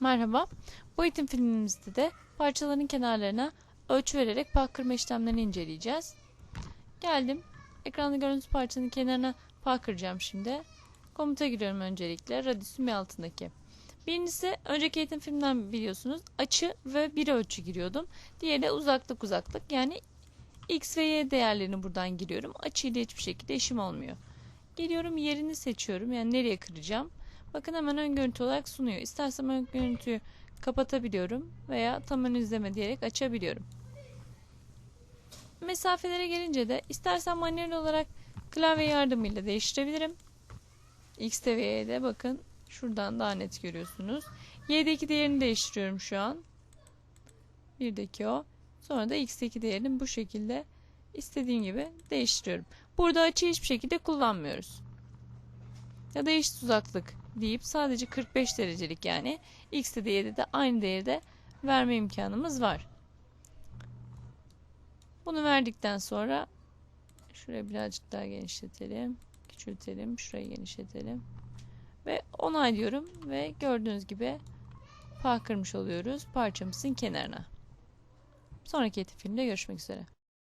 Merhaba. Bu eğitim filmimizde de parçaların kenarlarına ölçü vererek park kırma işlemlerini inceleyeceğiz. Geldim. Ekranda gördüğünüz parçanın kenarına park kıracağım şimdi. Komuta giriyorum öncelikle. Radius'un bir altındaki. Birincisi önceki eğitim filmden biliyorsunuz açı ve bir ölçü giriyordum. Diğeri de uzaklık uzaklık yani x ve y değerlerini buradan giriyorum. Açıyla hiçbir şekilde işim olmuyor. Geliyorum yerini seçiyorum yani nereye kıracağım. Bakın hemen ön görüntü olarak sunuyor. İstersem ön görüntüyü kapatabiliyorum veya tam ön izleme diyerek açabiliyorum. Mesafelere gelince de istersen manuel olarak klavye yardımıyla değiştirebilirim. X'te ve Y'de bakın şuradan daha net görüyorsunuz. Y'deki değerini değiştiriyorum şu an. Birdeki o. Sonra da X'teki değerini bu şekilde istediğim gibi değiştiriyorum. Burada açıyı hiçbir şekilde kullanmıyoruz. Ya da eşit uzaklık deyip sadece 45 derecelik yani x'te de y'de de aynı değerde verme imkanımız var. Bunu verdikten sonra şuraya birazcık daha genişletelim. Küçültelim. Şurayı genişletelim. Ve onaylıyorum ve gördüğünüz gibi park kırmış oluyoruz parçamızın kenarına. Sonraki eğitim filmde görüşmek üzere.